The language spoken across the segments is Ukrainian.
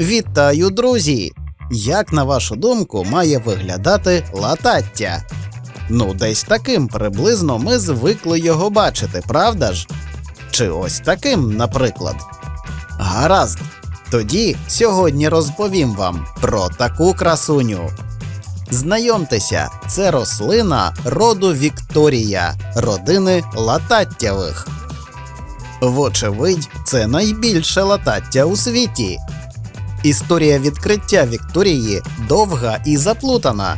Вітаю, друзі! Як на вашу думку має виглядати латаття? Ну, десь таким приблизно ми звикли його бачити, правда ж? Чи ось таким, наприклад. Гаразд. Тоді сьогодні розповім вам про таку красуню. Знайомтеся, це рослина роду Вікторія, родини лататтєвих. Вочевидь, це найбільше латаття у світі. Історія відкриття Вікторії довга і заплутана.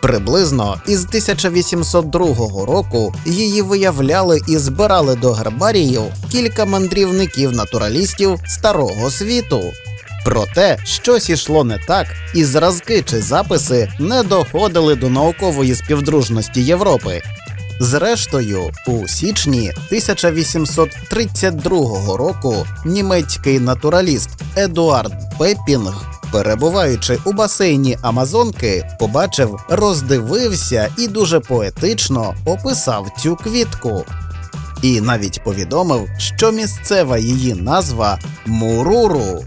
Приблизно із 1802 року її виявляли і збирали до гербаріїв кілька мандрівників-натуралістів старого світу. Проте щось ішло не так, і зразки чи записи не доходили до наукової співдружності Європи. Зрештою, у січні 1832 року німецький натураліст Едуард Пепінг, перебуваючи у басейні Амазонки, побачив, роздивився і дуже поетично описав цю квітку. І навіть повідомив, що місцева її назва Муруру.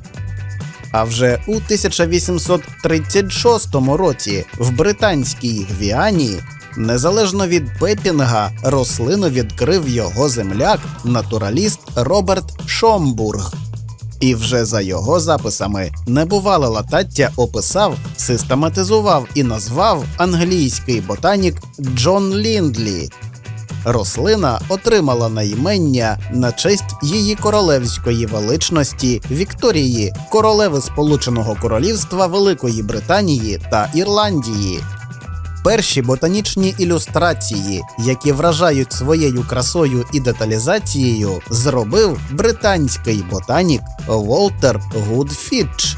А вже у 1836 році в британській Гвіані, незалежно від Пепінга, рослину відкрив його земляк, натураліст Роберт Шомбург. І вже за його записами небувале латаття описав, систематизував і назвав англійський ботанік Джон Ліндлі. Рослина отримала наймення на честь її королевської величності Вікторії, королеви Сполученого Королівства Великої Британії та Ірландії. Перші ботанічні ілюстрації, які вражають своєю красою і деталізацією, зробив британський ботанік Волтер Гудфітч.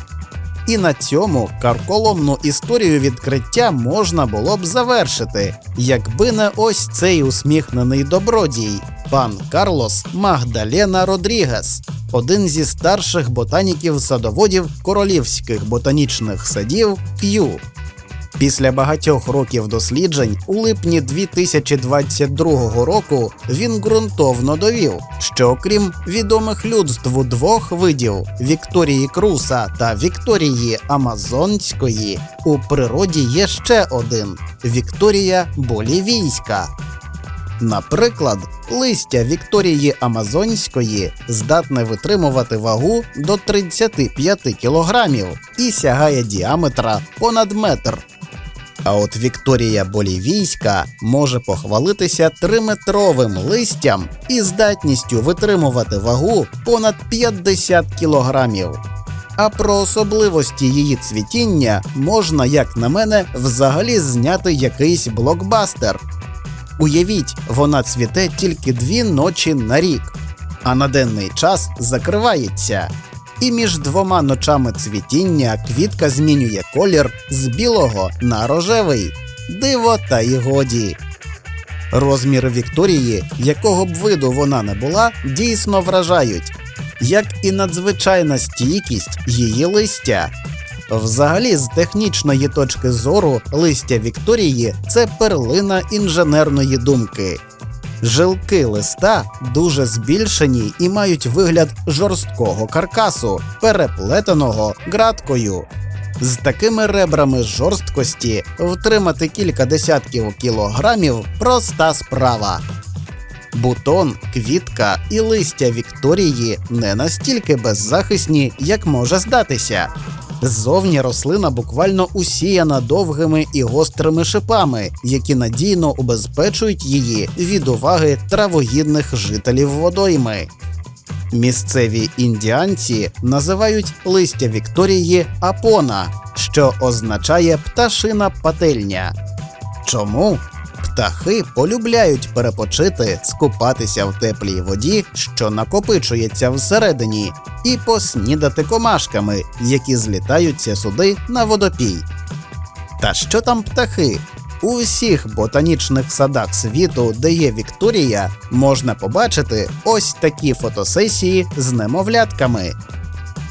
І на цьому карколомну історію відкриття можна було б завершити, якби не ось цей усміхнений добродій, пан Карлос Магдалена Родрігес, один зі старших ботаніків-садоводів королівських ботанічних садів К'ю. Після багатьох років досліджень у липні 2022 року він ґрунтовно довів, що окрім відомих людству двох видів Вікторії Круса та Вікторії Амазонської, у природі є ще один Вікторія Болівійська. Наприклад, листя Вікторії Амазонської здатне витримувати вагу до 35 кілограмів і сягає діаметра понад метр. А от Вікторія Болівійська може похвалитися триметровим листям і здатністю витримувати вагу понад 50 кілограмів. А про особливості її цвітіння можна, як на мене, взагалі зняти якийсь блокбастер. Уявіть, вона цвіте тільки дві ночі на рік, а на денний час закривається. І між двома ночами цвітіння квітка змінює колір з білого на рожевий. Диво та й годі. Розміри Вікторії, якого б виду вона не була, дійсно вражають, як і надзвичайна стійкість її листя. Взагалі, з технічної точки зору, листя Вікторії це перлина інженерної думки. Жилки листа дуже збільшені і мають вигляд жорсткого каркасу, переплетеного ґраткою. З такими ребрами жорсткості втримати кілька десятків кілограмів проста справа. Бутон, квітка і листя Вікторії не настільки беззахисні, як може здатися. Ззовні рослина буквально усіяна довгими і гострими шипами, які надійно убезпечують її від уваги травоїдних жителів водойми. Місцеві індіанці називають листя Вікторії апона, що означає пташина пательня. Чому? Птахи полюбляють перепочити, скупатися в теплій воді, що накопичується всередині, і поснідати комашками, які злітаються сюди на водопій. Та що там птахи? У всіх ботанічних садах світу, де є Вікторія, можна побачити ось такі фотосесії з немовлятками.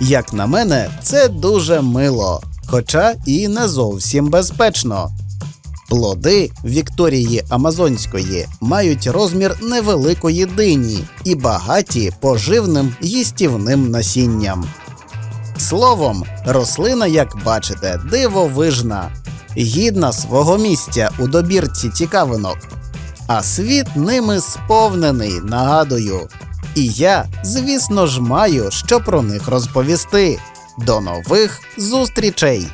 Як на мене, це дуже мило, хоча і не зовсім безпечно. Плоди Вікторії Амазонської мають розмір невеликої дині і багаті поживним їстівним насінням. Словом, рослина, як бачите, дивовижна, гідна свого місця у добірці цікавинок. А світ ними сповнений, нагадую. І я, звісно ж, маю що про них розповісти. До нових зустрічей!